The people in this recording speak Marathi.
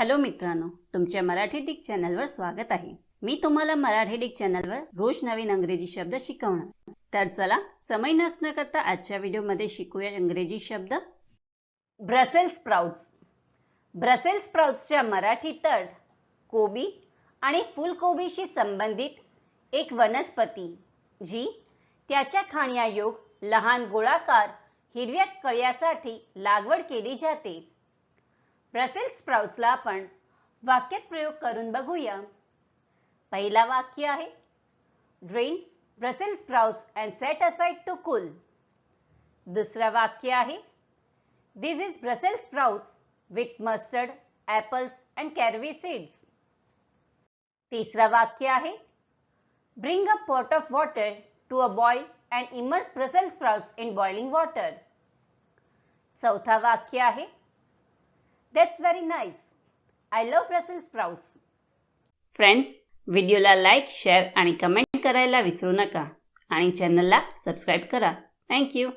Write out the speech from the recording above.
हॅलो मित्रांनो तुमच्या मराठी डिक चॅनलवर स्वागत आहे. मी तुम्हाला मराठी डिक चॅनलवर रोज नवीन इंग्रजी शब्द शिकवणार. तर चला समय नसणं करता आजच्या व्हिडिओमध्ये शिकूया इंग्रजी शब्द. ब्रसेल्स स्प्राउट्स ब्रसेल्स स्प्राउट्सच्या मराठी अर्थ कोबी आणि फुलकोबीशी संबंधित एक वनस्पती जी त्याच्या खाण्यायोग लहान गोळाकार हिरव्या कळ्यासाठी लागवड केली जाते. ब्रसेल्स स्प्राउट्सला आपण वाक्यात प्रयोग करून बघूया. पहिला वाक्य आहे drain Brussel sprouts and set aside to cool दुसरं वाक्य आहे this is Brussel sprouts with mustard apples and caraway seeds तिसरं वाक्य आहे bring a pot of water to a boil and immerse Brussel sprouts in boiling water चौथा वाक्य आहे that's very nice I love Brussel sprouts friends व्हिडिओला लाईक शेअर आणि कमेंट करायला विसरू नका. आणि चॅनलला सबस्क्राईब करा. थँक्यू